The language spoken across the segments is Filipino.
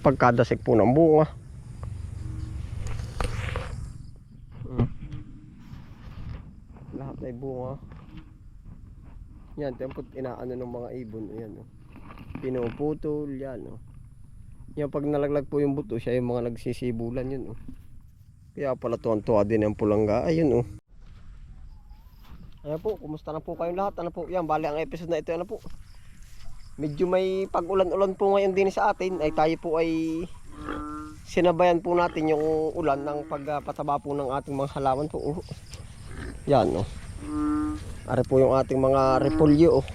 pagkadasik po ng bunga. Lahat ay bunga. Yan, tempot inaano ng mga ibon. Ayan, oh. Pinuputol, yan, oh. Yan, pag nalaglag po yung buto, siya yung mga nagsisibulan yun, oh. Kaya pala tuwan-tuwa din ang pulangga. Ayun, oh. Ayan po, kumusta na po kayong lahat? Ano po, yan, bali ang episode na ito, ano po. Medyo may pag-ulan-ulan po ngayon din sa atin, ay tayo po ay sinabayan po natin yung ulan ng pagpataba po ng ating mga halaman po. Oh. Yan, oh. Ari po yung ating mga repolyo, oh.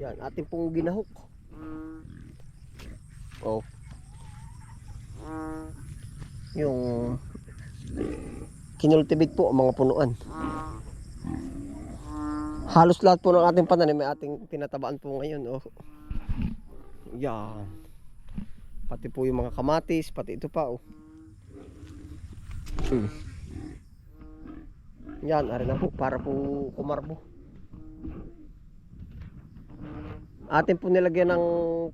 Yan, ating pong ginahok. Oh. Yung kinultivate po ang mga punuan. Halos lahat po ng ating pananim ay ating tinatabaan po ngayon. Oh. Yan. Pati po yung mga kamatis, pati ito pa. Oh. Hmm. Yan, ari na po para po kumarbo. Atin po nilagyan ng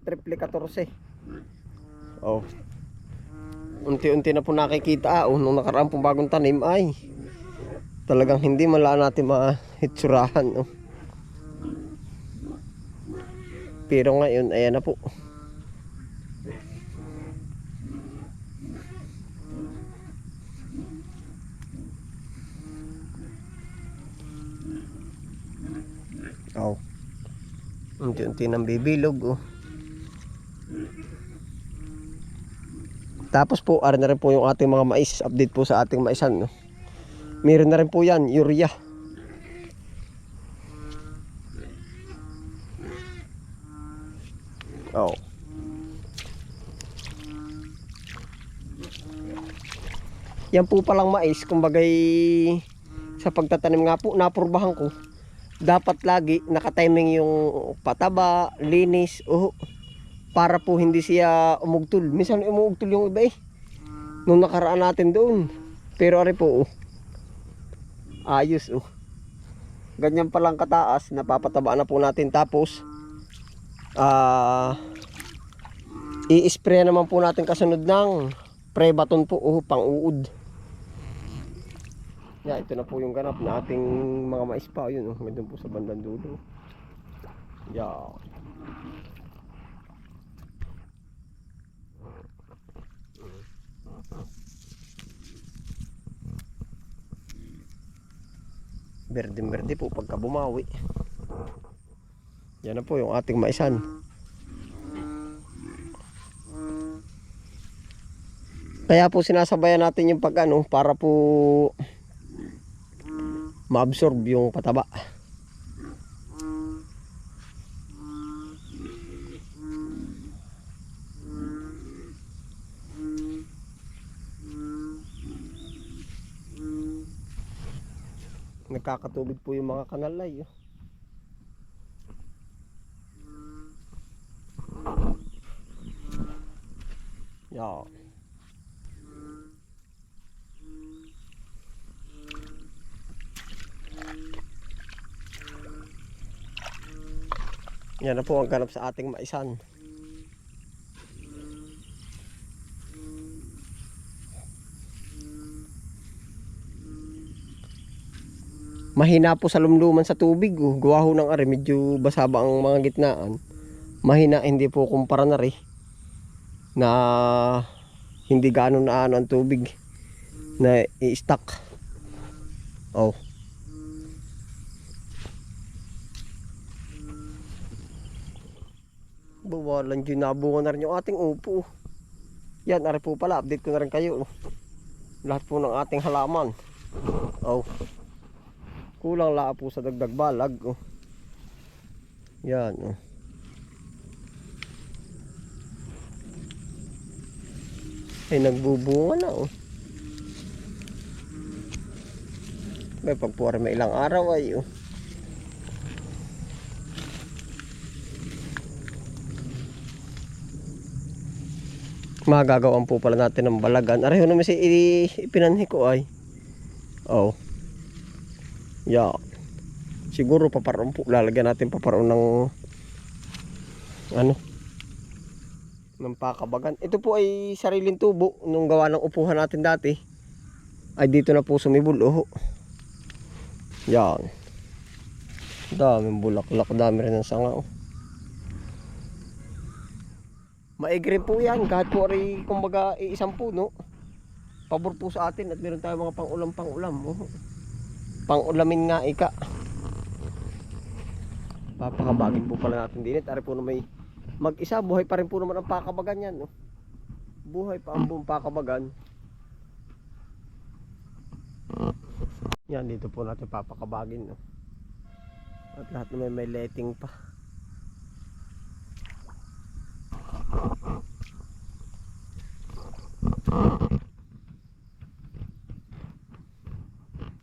triple 14. Oh. Unti-unti na po nakikita oh, nung nakaraan pong bagong tanim ay talagang hindi mala natin mahitsurahan oh. Pero ngayon ayan na po. Oh. Unti-unti nang bibilog oh. Tapos po, ari na rin po yung ating mga mais. Update po sa ating maisan. No? Meron na rin po yan, urea. Oh. Yan po palang mais, kumbagay sa pagtatanim nga po, napurbahan ko. Dapat lagi nakatiming yung pataba, linis, oh, para po hindi siya umugtol. Minsan umugtol yung iba eh. Nung nakaraan natin doon. Pero ari po, oh. ayos oh. Ganyan palang kataas, napapataba na po natin. Tapos, ah, i-spray naman po natin kasunod ng pre-baton po, oh, pang uod. Yan, ito na po yung ganap na ating mga mais pa. Yun, oh, hanggang po sa bandang dulo. Yan. Berdeng-berde po pagka bumawi. Yan na po yung ating maisan. Kaya po sinasabayan natin yung pag ano para po ma-absorb yung pataba. Nagkakatubig po yung mga kanalay. Oh. Yeah. Yan na po ang ganap sa ating maisan. Mahina po sa lumluman sa tubig. Oh. Gawa ng ari, medyo basaba ang mga gitnaan. Mahina, hindi po kumpara na rin. Na hindi gaano na ano ang tubig na i-stack. Oh. Bawalan dyan nabunga na rin yung ating upo. Yan, ari po pala. Update ko na rin kayo. Lahat po ng ating halaman. Oh. Kulang la po sa dagdag balag. Oh. Yan. Oh. Ay, nagbubunga na. Oh. May pagpuwari may ilang araw ay. Oh. magagawan po pala natin ng balagan. Areho naman si ipinanhi ko ay. Oh. Yeah. Siguro paparoon po. Lalagyan natin paparoon ng ano. Ng pakabagan. Ito po ay sariling tubo nung gawa ng upuhan natin dati. Ay dito na po sumibol. Oh. Yan. Daming bulaklak, dami rin ng sanga. Oh. Maigre po yan kahit po rin kumbaga iisang puno. Pabor po sa atin at meron tayong mga pang-ulam pang-ulam. Oh. Pang-ulamin nga ika. Papakabagin po pala natin din. Ari po na may mag-isa, buhay pa rin po naman ang pakabagan yan. No? Buhay pa ang buong pakabagan. Yan, dito po natin papakabagin. No? At lahat na may, may letting pa.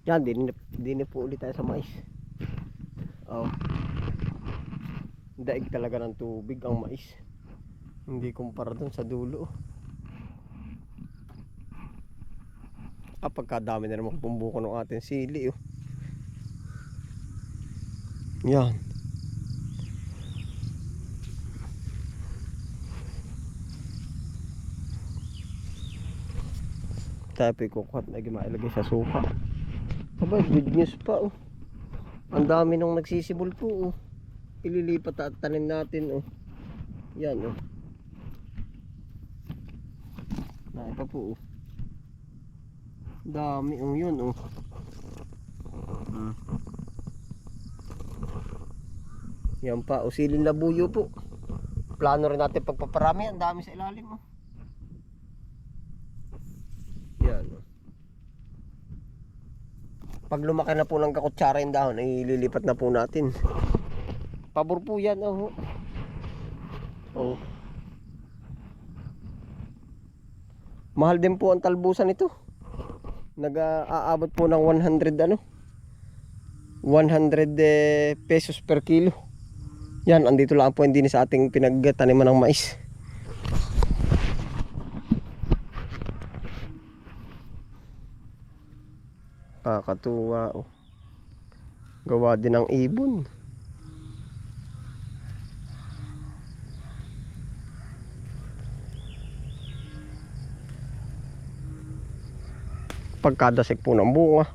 Yan, din, din po ulit tayo sa mais. Oh. Daig talaga ng tubig ang mais. Hindi kumpara dun sa dulo. Ah, pagkadami na naman pumbuko ng ating sili. Oh. Yan. Tayo po ikukuhat na ilagay sa suka. Aba, good news pa oh. Ang dami nung nagsisibol po oh. Ililipat at tanim natin oh. Yan oh. Dahil pa po oh. Dami oh yun oh. Hmm. Yan pa, usilin labuyo po. Plano rin natin pagpaparami, ang dami sa ilalim oh. Yan oh. Pag lumaki na po ng kakutsara yung dahon, ay lilipat na po natin. Pabor po yan, oh. Oh. Mahal din po ang talbusan nito. Nag-aabot po ng 100 ano? 100 eh, pesos per kilo. Yan, andito lang po hindi sa ating pinagtaniman ng mais. Kakatuwa oh. Gawa din ng ibon. Pagkadasik po ng bunga.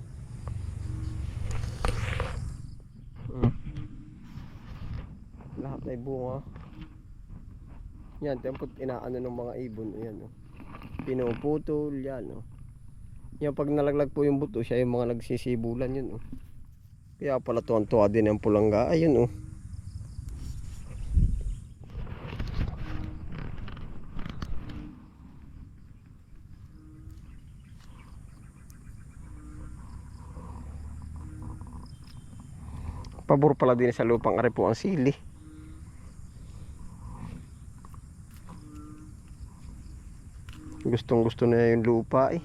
Lahat ay bunga. Yan, tempot inaano ng mga ibon. Yan, oh. Pinuputol, yan, oh. Yan pag nalaglag po yung buto, siya yung mga nagsisibulan yun. Oh. Kaya pala tuwan-tuwa din ang pulangga. Ayun oh. Pabor pala din sa lupang ari po ang sili. Gustong gusto na yung lupa eh.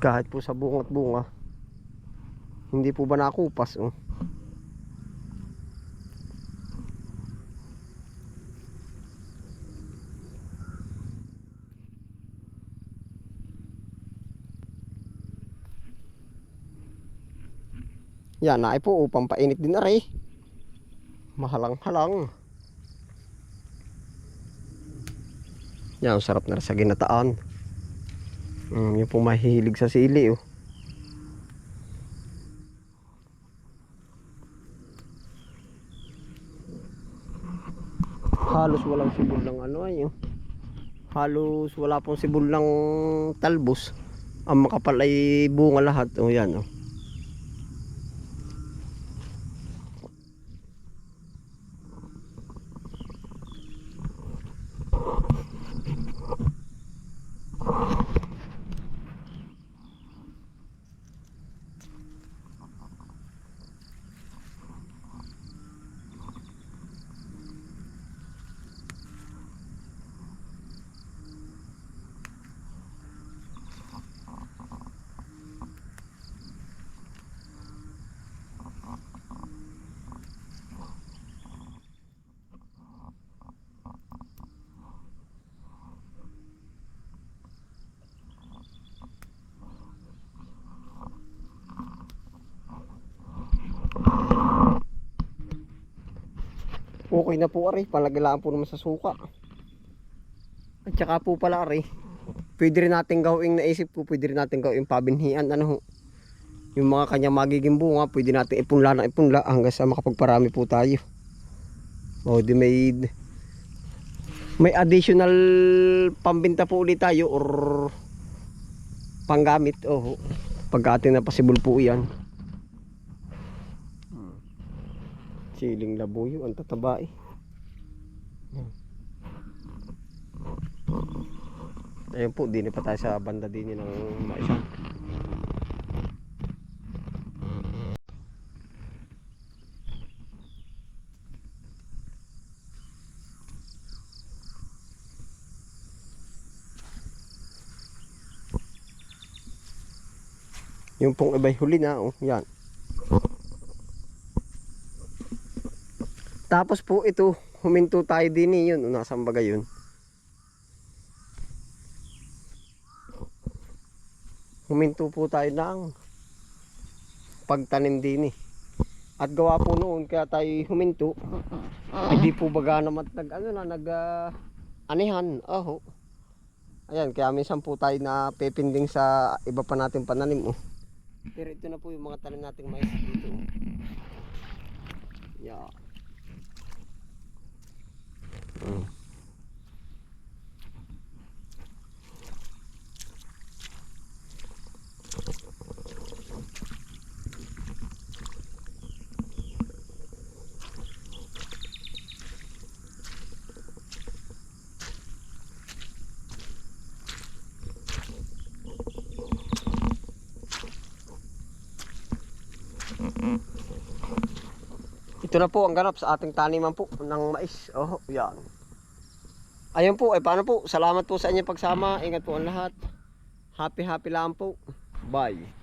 kahit po sa bunga at bunga hindi po ba nakupas oh? Yan na po upang painit din na rin mahalang halang yan sarap na sa ginataan Mm, yung po mahihilig sa sili oh. Halos walang sibol ng ano ay oh. Halos wala pong sibol ng talbos. Ang makapal ay bunga lahat. Oh yan oh. Okay na po ari, palagalaan po naman sa suka. At saka po pala ari, pwede rin natin gawing naisip ko, pwede rin natin gawing pabinhian, ano. Yung mga kanyang magiging bunga, pwede natin ipunla na ipunla hanggang sa makapagparami po tayo. O di may additional pambinta po ulit tayo or panggamit. Oh, pag ating na possible po yan. Siling labuyo, ang tataba eh. Ayun po, din pa tayo sa banda din ng maisa. Yung pong iba'y huli na, oh, yan. Tapos po ito, huminto tayo din eh, yun, oh, nasaan baga yun. Huminto po tayo ng pagtanim din eh. At gawa po noon, kaya tayo huminto. Hindi po baga naman nag, ano na, nag, ah, anihan, aho. Ayan, kaya minsan po tayo na pepending sa iba pa nating pananim, oh. Pero ito na po yung mga tanim nating mais dito. oh. Yeah. Ito na po ang ganap sa ating taniman po ng mais. Oh, yan. Ayun po, ay paano po? Salamat po sa inyong pagsama. Ingat po ang lahat. Happy happy lang po. Bye.